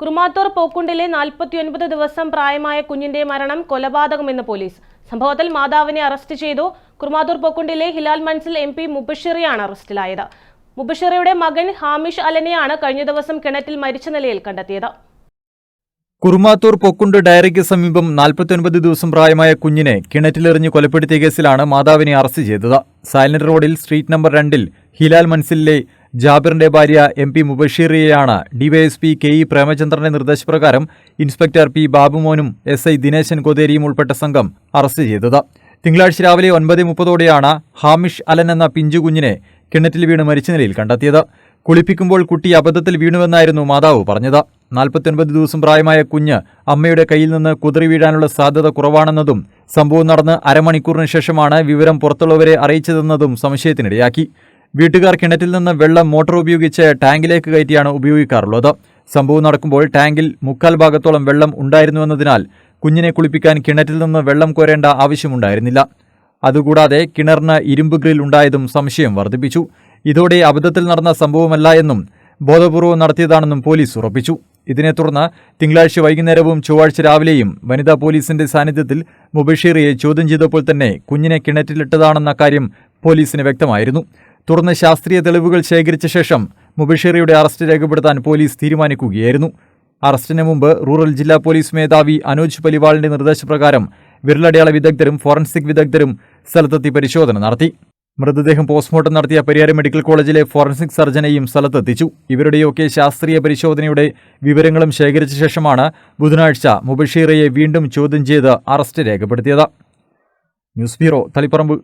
കുറുമാത്തൂർ പോക്കുണ്ടിലെ നാൽപ്പത്തിയൊൻപത് ദിവസം പ്രായമായ കുഞ്ഞിന്റെ മരണം കൊലപാതകമെന്ന് പോലീസ്. സംഭവത്തിൽ മാതാവിനെ അറസ്റ്റ് ചെയ്തു. കുറുമാത്തൂർ പോക്കുണ്ടിലെ ഹിലാൽ മൻസിൽ എം പി മുബഷിറിയാണ് അറസ്റ്റിലായത്. മുബഷിറയുടെ മകൻ ഹാമിഷ് അലനെയാണ് കഴിഞ്ഞ ദിവസം കിണറ്റിൽ മരിച്ച നിലയിൽ കണ്ടെത്തിയത്. കുറുമാത്തൂർ പൊക്കുണ്ട് ഡയറിക്ക് സമീപം നാൽപ്പത്തിയൊൻപത് ദിവസം പ്രായമായ കുഞ്ഞിനെ കിണറ്റിലെറിഞ്ഞ് കൊലപ്പെടുത്തിയ കേസിലാണ് മാതാവിനെ അറസ്റ്റ് ചെയ്തത്. സൈലന്റ് റോഡിൽ സ്ട്രീറ്റ് നമ്പർ രണ്ടിൽ ഹിലാൽ മൻസിലിലെ ജാബിറിന്റെ ഭാര്യ എം പി മുബഷീറിയെയാണ് ഡിവൈഎസ്പി കെ ഇ പ്രേമചന്ദ്രന്റെ നിർദ്ദേശപ്രകാരം ഇൻസ്പെക്ടർ പി ബാബുമോനും എസ് ഐ ദിനേശൻ കൊതേരിയും ഉൾപ്പെട്ട സംഘം അറസ്റ്റ് ചെയ്തത്. തിങ്കളാഴ്ച രാവിലെ ഒൻപത് മുപ്പതോടെയാണ് ഹാമിഷ് അലൻ എന്ന പിഞ്ചുകുഞ്ഞിനെ കിണറ്റിൽ വീണ് മരിച്ച നിലയിൽ കണ്ടെത്തിയത്. കുളിപ്പിക്കുമ്പോൾ കുട്ടി അബദ്ധത്തിൽ വീണുവെന്നായിരുന്നു മാതാവ് പറഞ്ഞത്. നാൽപ്പത്തിയൊൻപത് ദിവസം പ്രായമായ കുഞ്ഞ് അമ്മയുടെ കയ്യിൽ നിന്ന് കുതിറി വീഴാനുള്ള സാധ്യത കുറവാണെന്നതും സംഭവം നടന്ന് അരമണിക്കൂറിന് ശേഷമാണ് വിവരം പുറത്തുള്ളവരെ അറിയിച്ചതെന്നതും സംശയത്തിനിടയാക്കി. വീട്ടുകാർ കിണറ്റിൽ നിന്ന് വെള്ളം മോട്ടോർ ഉപയോഗിച്ച് ടാങ്കിലേക്ക് കയറ്റിയാണ് ഉപയോഗിക്കാറുള്ളത്. സംഭവം നടക്കുമ്പോൾ ടാങ്കിൽ മുക്കാൽ ഭാഗത്തോളം വെള്ളം ഉണ്ടായിരുന്നുവെന്നതിനാൽ കുഞ്ഞിനെ കുളിപ്പിക്കാൻ കിണറ്റിൽ നിന്ന് വെള്ളം കോരേണ്ട ആവശ്യമുണ്ടായിരുന്നില്ല. അതുകൂടാതെ കിണറിന് ഇരുമ്പ് ഗ്രിൽ ഉണ്ടായതും സംശയം വർദ്ധിപ്പിച്ചു. ഇതോടെ അബദ്ധത്തിൽ നടന്ന സംഭവമല്ല എന്നും ബോധപൂർവം നടത്തിയതാണെന്നും പോലീസ് ഉറപ്പിച്ചു. ഇതിനെ തുടർന്ന് തിങ്കളാഴ്ച വൈകുന്നേരവും ചൊവ്വാഴ്ച രാവിലെയും വനിതാ പോലീസിന്റെ സാന്നിധ്യത്തിൽ മുബഷീറിയെ ചോദ്യം ചെയ്തപ്പോൾ തന്നെ കുഞ്ഞിനെ കിണറ്റിലിട്ടതാണെന്ന കാര്യം പോലീസിന് വ്യക്തമായിരുന്നു. തുടർന്ന് ശാസ്ത്രീയ തെളിവുകൾ ശേഖരിച്ച ശേഷം മുബഷീറയുടെ അറസ്റ്റ് രേഖപ്പെടുത്താൻ പോലീസ് തീരുമാനിക്കുകയായിരുന്നു. അറസ്റ്റിന് മുമ്പ് റൂറൽ ജില്ലാ പോലീസ് മേധാവി അനോജ് പലിവാളിന്റെ നിർദ്ദേശപ്രകാരം വിരലടയാള വിദഗ്ധരും ഫോറൻസിക് വിദഗ്ധരും സ്ഥലത്തെത്തി പരിശോധന നടത്തി. മൃതദേഹം പോസ്റ്റ്മോർട്ടം നടത്തിയ പരിയാരം മെഡിക്കൽ കോളേജിലെ ഫോറൻസിക് സർജനെയും സ്ഥലത്തെത്തിച്ചു. ഇവരുടെയൊക്കെ ശാസ്ത്രീയ പരിശോധനയുടെ വിവരങ്ങളും ശേഖരിച്ച ശേഷമാണ് ബുധനാഴ്ച മുബഷീറയെ വീണ്ടും ചോദ്യം ചെയ്ത് അറസ്റ്റ് രേഖപ്പെടുത്തിയത്. News bureau Taliparamba.